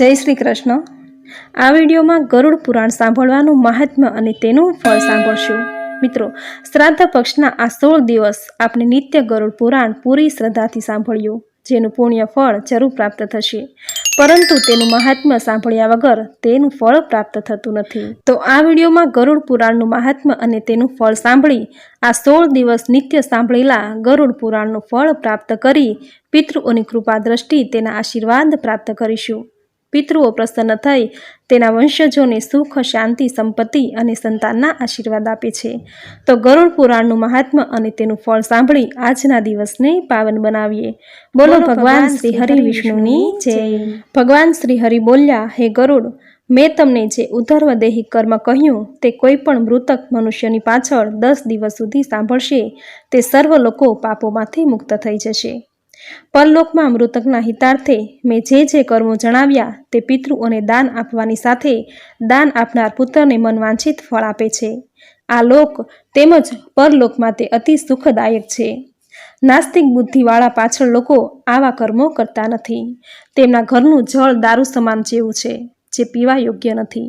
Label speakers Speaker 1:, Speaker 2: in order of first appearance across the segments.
Speaker 1: જય શ્રી કૃષ્ણ. આ વિડીયોમાં ગરુડ પુરાણ સાંભળવાનું મહાત્મ્ય અને તેનું ફળ સાંભળશું. મિત્રો, શ્રાદ્ધ પક્ષના આ સોળ દિવસ આપણે નિત્ય ગરુડ પુરાણ પૂરી શ્રદ્ધાથી સાંભળ્યું, જેનું પુણ્ય ફળ જરૂર પ્રાપ્ત થશે. પરંતુ તેનું મહાત્મ્ય સાંભળ્યા વગર તેનું ફળ પ્રાપ્ત થતું નથી. તો આ વિડીયોમાં ગરુડ પુરાણનું મહાત્મ્ય અને તેનું ફળ સાંભળી, આ સોળ દિવસ નિત્ય સાંભળેલા ગરુડ પુરાણનું ફળ પ્રાપ્ત કરી પિતૃઓની કૃપા દ્રષ્ટિ તેના આશીર્વાદ પ્રાપ્ત કરીશું. પિતૃઓ પ્રસન્ન થઈ તેના વંશજોને સુખ શાંતિ સંપત્તિ અને સંતાનના આશીર્વાદ આપે છે. તો ગરુડ પુરાણનું મહાત્મ્ય અને તેનું ફળ સાંભળી આજના દિવસને પાવન બનાવીએ. બોલો ભગવાન શ્રી હરિ વિષ્ણુની જય. ભગવાન શ્રી હરિ બોલ્યા હે ગરુડ મેં તમને જે ઉધર્વ દેહી કર્મ કહ્યું તે કોઈ પણ મૃતક મનુષ્યની પાછળ દસ દિવસ સુધી સાંભળશે. તે સર્વ લોકો પાપોમાંથી મુક્ત થઈ જશે. પરલોકમાં મૃતકના હિતાર્થે મેં જે જે કર્મો જણાવ્યા તે પિતૃઓને દાન આપવાની સાથે દાન આપનાર પુત્રને મનવાંછિત ફળ આપે છે. આ લોક તેમજ પરલોકમાં તે અતિ સુખદાયક છે. નાસ્તિક બુદ્ધિવાળા પાછળ લોકો આવા કર્મો કરતા નથી. તેમના ઘરનું જળ દારૂ સમાન જેવું છે, જે પીવા યોગ્ય નથી.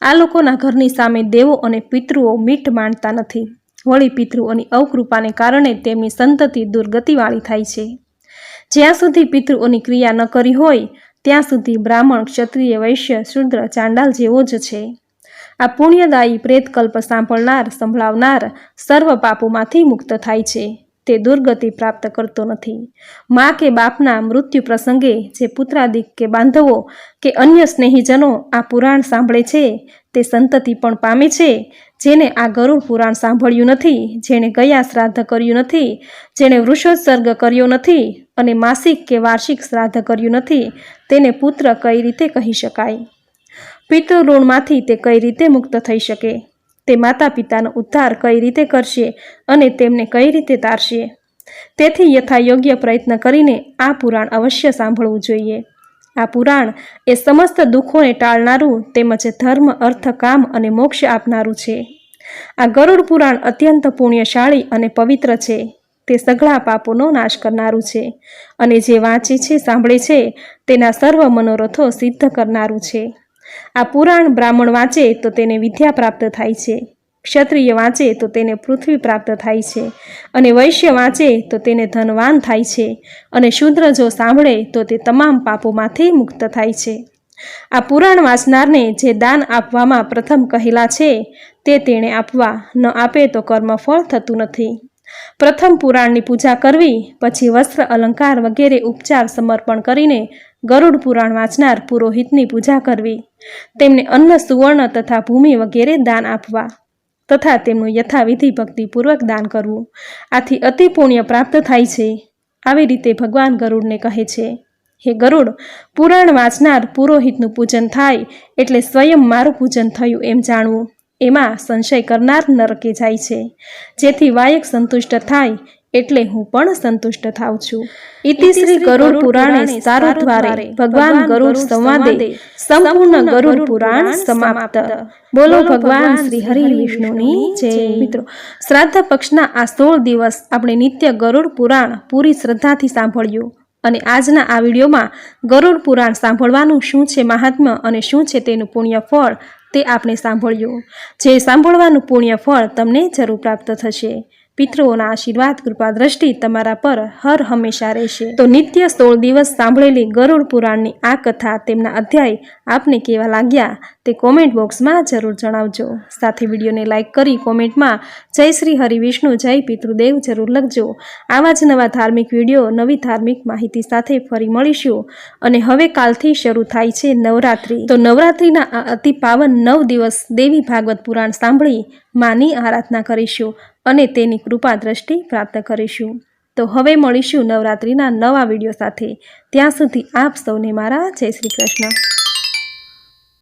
Speaker 1: આ લોકોના ઘરની સામે દેવો અને પિતૃઓ મીઠ માણતા નથી. વળી પિતૃઓની અવકૃપાને કારણે તેમની સંતતિ દુર્ગતિવાળી થાય છે. જ્યાં સુધી પિતૃઓની ક્રિયા ન કરી હોય, ત્યાં સુધી બ્રાહ્મણ ક્ષત્રિય વૈશ્ય શુદ્ર ચાંડાલ જેવો જ છે. આ પુણ્યદાયી પ્રેતકલ્પ સાંભળનાર, સંભળાવનાર સર્વ પાપોમાંથી મુક્ત થાય છે. તે દુર્ગતિ પ્રાપ્ત કરતો નથી. મા કે બાપના મૃત્યુ પ્રસંગે જે પુત્રાદિક કે બાંધવો કે અન્ય સ્નેહીજનો આ પુરાણ સાંભળે છે, તે સંતતિ પણ પામે છે જેને આ ગરુડ પુરાણ સાંભળ્યું નથી, જેણે ગયા શ્રાદ્ધ કર્યું નથી, જેણે વૃષોત્સર્ગ કર્યો નથી અને માસિક કે વાર્ષિક શ્રાદ્ધ કર્યું નથી, તેને પુત્ર કઈ રીતે કહી શકાય? પિતૃઋણમાંથી તે કઈ રીતે મુક્ત થઈ શકે? તે માતા પિતાનો ઉદ્ધાર કઈ રીતે કરશે અને તેમને કઈ રીતે તારશે? તેથી યથાયોગ્ય પ્રયત્ન કરીને આ પુરાણ અવશ્ય સાંભળવું જોઈએ. આ પુરાણ એ સમસ્ત દુઃખોને ટાળનારું તેમજ ધર્મ અર્થ કામ અને મોક્ષ આપનારું છે. આ ગરુડ પુરાણ અત્યંત પુણ્યશાળી અને પવિત્ર છે. તે સઘળા પાપોનો નાશ કરનારું છે અને જે વાંચે છે, સાંભળે છે, તેના સર્વ મનોરથો સિદ્ધ કરનારું છે. આ પુરાણ બ્રાહ્મણ વાંચે તો તેને વિદ્યા પ્રાપ્ત થાય છે. ક્ષત્રિય વાંચે તો તેને પૃથ્વી પ્રાપ્ત થાય છે. અને વૈશ્ય વાંચે તો તેને ધનવાન થાય છે. અને શુદ્ર જો સાંભળે તો તે તમામ પાપોમાંથી મુક્ત થાય છે. આ પુરાણ વાંચનારને જે દાન આપવામાં પ્રથમ કહેલા છે, તે તેણે આપવા. ન આપે તો કર્મફળ થતું નથી. પ્રથમ પુરાણની પૂજા કરવી, પછી વસ્ત્ર અલંકાર વગેરે ઉપચાર સમર્પણ કરીને ગરુડ પુરાણ વાંચનાર પુરોહિતની પૂજા કરવી. તેમને અન્ન, સુવર્ણ તથા ભૂમિ વગેરે દાન આપવા તથા તેમનું યથાવિધિ ભક્તિપૂર્વક દાન કરવું. આથી અતિ પુણ્ય પ્રાપ્ત થાય છે. આવી રીતે ભગવાન ગરુડને કહે છે. હે ગરુડ, પુરાણ વાંચનાર પુરોહિતનું પૂજન થાય એટલે સ્વયં મારું પૂજન થયું એમ જાણવું. એમાં સંશય કરનાર નરકે જાય છે. જેથી વાયક સંતુષ્ટ થાય એટલે હું પણ સંતુષ્ટ થાઉં છું. ઇતિ શ્રી ગરુડ પુરાણે સારોદ્વારે ભગવાન ગરુડ સંવાદે સંપૂર્ણ ગરુડ પુરાણ સમાપ્ત. બોલો ભગવાન શ્રી હરિ વિષ્ણુની જય. મિત્રો, શ્રાદ્ધ પક્ષના આ સોળ દિવસ આપણે નિત્ય ગરુડ પુરાણ પૂરી શ્રદ્ધાથી સાંભળ્યું. અને આજના આ વિડીયોમાં ગરુડ પુરાણ સાંભળવાનું શું છે મહાત્મ્ય અને શું છે તેનું પુણ્ય ફળ તે આપણે સાંભળ્યું. જે સાંભળવાનું પુણ્ય ફળ તમને જરૂર પ્રાપ્ત થશે. પિતૃઓના આશીર્વાદ કૃપા દ્રષ્ટિ તમારા પર હર હંમેશા રહેશે. તો નિત્ય સોળ દિવસ સાંભળેલી ગરુડ પુરાણની આ કથા તેમના અધ્યાય આપને કેવા લાગ્યા તે કોમેન્ટ બોક્સમાં જરૂર જણાવજો. સાથે વિડીયોને લાઇક કરી કોમેન્ટમાં જય શ્રી હરિ વિષ્ણુ, જય પિતૃદેવ જરૂર લખજો. આવા જ નવા ધાર્મિક વીડિયો, નવી ધાર્મિક માહિતી સાથે ફરી મળીશું. અને હવે કાલથી શરૂ થાય છે નવરાત્રિ. તો નવરાત્રિના આ અતિ પાવન નવ દિવસ દેવી ભાગવત પુરાણ સાંભળી માની આરાધના કરીશું અને તેની કૃપા દ્રષ્ટિ પ્રાપ્ત કરીશું. તો હવે મળીશું નવરાત્રિના નવા વીડિયો સાથે. ત્યાં સુધી આપ સૌને મારા જય શ્રી કૃષ્ણ.